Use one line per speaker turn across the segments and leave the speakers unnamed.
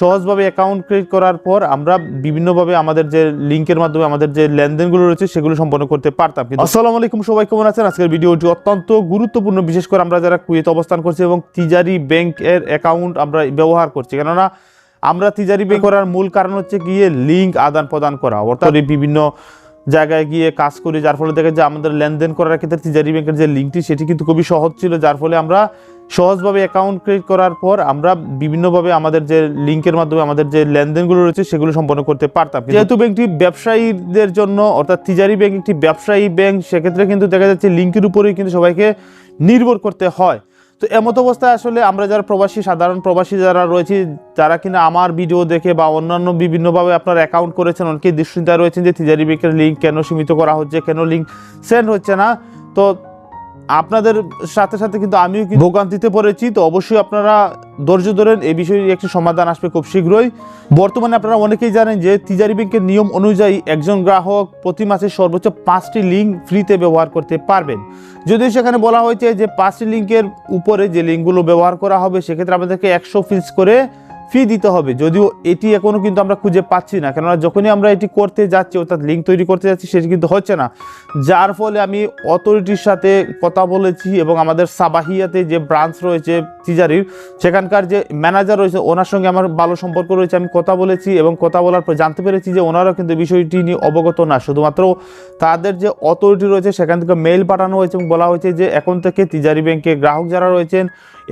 সহজভাবে account create করার পর আমরা বিভিন্নভাবে আমাদের যে লিঙ্কের মাধ্যমে আমাদের যে লেনদেনগুলো রয়েছে, সেগুলো সম্পন্ন করতে পারতাম। কিন্তু আসসালামু আলাইকুম, সবাই কেমন আছেন? আজকের ভিডিওটি অত্যন্ত গুরুত্বপূর্ণ, বিশেষ করে আমরা যারা কুয়েত অবস্থান করছি এবং তিজারি ব্যাংকের অ্যাকাউন্ট আমরা ব্যবহার করছি। কেননা, আমরা তিজারি ব্যাংক করার মূল কারণ হচ্ছে গিয়ে লিঙ্ক আদান প্রদান করা। অর্থাৎ বিভিন্ন জায়গায় গিয়ে কাজ করি, যার ফলে দেখা যায় আমাদের লেনদেন করার ক্ষেত্রে তিজারি ব্যাংকের যে লিঙ্কটি সেটি কিন্তু খুবই সহজ ছিল, যার ফলে আমরা সহজভাবে অ্যাকাউন্ট ক্রিয়েট করার পর আমরা বিভিন্নভাবে আমাদের যে লিঙ্কের মাধ্যমে আমাদের যে লেনদেনগুলো রয়েছে, সেগুলো সম্পন্ন করতে পারতাম। যেহেতু ব্যাংকটি ব্যবসায়ীদের জন্য, অর্থাৎ তিজারি ব্যাংক একটি ব্যবসায়ী ব্যাংক সেক্ষেত্রে কিন্তু দেখা যাচ্ছে লিঙ্কের উপরেই কিন্তু সবাইকে নির্ভর করতে হয়। তো এমত অবস্থায় আসলে আমরা যারা প্রবাসী, সাধারণ প্রবাসী যারা রয়েছি, যারা কিনা আমার ভিডিও দেখে বা অন্যান্য বিভিন্নভাবে আপনার অ্যাকাউন্ট করেছেন, অনেকেই দুশ্চিন্তায় রয়েছেন যে তিজারি ব্যাংকের লিঙ্ক কেন সীমিত করা হচ্ছে, কেন লিঙ্ক সেন্ড হচ্ছে না। তো আপনাদের সাথে সাথে কিন্তু আমিও ভোগান্তিতে পড়েছি, তো অবশ্যই আপনারা ধৈর্য ধরেন, এই বিষয়ে একটি সমাধান আসবে খুব শীঘ্রই। বর্তমানে আপনারা অনেকেই জানেন যে তিজারি ব্যাংকের নিয়ম অনুযায়ী একজন গ্রাহক প্রতি মাসে সর্বোচ্চ পাঁচটি লিঙ্ক ফ্রিতে ব্যবহার করতে পারবেন। যদিও সেখানে বলা হয়েছে যে পাঁচটি লিঙ্কের উপরে যে লিঙ্কগুলো ব্যবহার করা হবে, সেক্ষেত্রে আমাদেরকে একশো ফিস করে ফি দিতে হবে। যদিও এটি এখনও কিন্তু আমরা খুঁজে পাচ্ছি না। কেননা যখনই আমরা এটি করতে যাচ্ছি, অর্থাৎ লিঙ্ক তৈরি করতে যাচ্ছি, সেটি কিন্তু হচ্ছে না। যার ফলে আমি অথরিটির সাথে কথা বলেছি এবং আমাদের সাবাহিয়াতে যে ব্রাঞ্চ রয়েছে, তিজারির, সেখানকার যে ম্যানেজার রয়েছে, ওনার সঙ্গে আমার ভালো সম্পর্ক রয়েছে, আমি কথা বলেছি এবং কথা বলার পর জানতে পেরেছি যে ওনারাও কিন্তু বিষয়টি নিয়ে অবগত না। শুধুমাত্র তাদের যে অথরিটি রয়েছে, সেখান থেকে মেইল পাঠানো হয়েছে এবং বলা হয়েছে যে এখন থেকে তিজারি ব্যাংকে গ্রাহক যারা রয়েছেন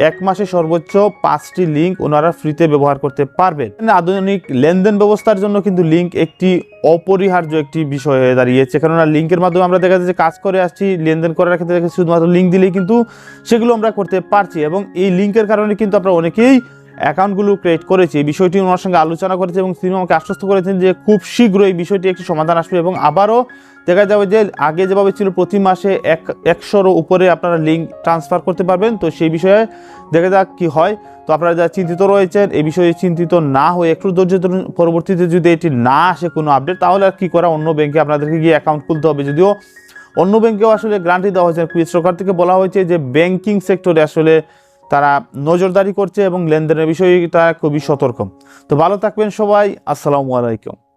এক মাসে সর্বোচ্চ পাঁচটি লিঙ্ক ওনারা ফ্রিতে ব্যবহার করতে পারবেন। আধুনিক লেনদেন ব্যবস্থার জন্য কিন্তু লিঙ্ক একটি অপরিহার্য একটি বিষয় হয়ে দাঁড়িয়েছে। কেননা লিঙ্কের মাধ্যমে আমরা দেখা যাচ্ছে কাজ করে আসছি, লেনদেন করার ক্ষেত্রে শুধুমাত্র লিঙ্ক দিলেই কিন্তু সেগুলো আমরা করতে পারছি এবং এই লিঙ্কের কারণে কিন্তু আমরা অনেকেই অ্যাকাউন্টগুলো ক্রিয়েট করেছি। বিষয়টি ওনার সঙ্গে আলোচনা করেছে এবং তিনি আমাকে আশ্বস্ত করেছেন যে খুব শীঘ্রই বিষয়টি একটি সমাধান আসবে এবং আবারও দেখা যাবে যে আগে যেভাবে ছিল প্রতি মাসে এক একশোর উপরে আপনারা লিঙ্ক ট্রান্সফার করতে পারবেন। তো সেই বিষয়ে দেখা যাক কি হয়। তো আপনারা যারা চিন্তিত রয়েছেন, এই বিষয়ে চিন্তিত না হয়ে একটু ধৈর্য ধরুন। পরবর্তীতে যদি এটি না আসে কোনো আপডেট তাহলে আর কী করা? অন্য ব্যাংকে আপনাদেরকে গিয়ে অ্যাকাউন্ট খুলতে হবে। যদিও অন্য ব্যাংকেও আসলে গ্রান্টি দেওয়া হয়েছে। কুয়েত সরকার থেকে বলা হয়েছে যে ব্যাংকিং সেক্টরে আসলে তারা নজরদারি করছে এবং লেনদেনের বিষয়ে তারা খুবই সতর্ক। তো ভালো থাকবেন সবাই, আসসালামু আলাইকুম।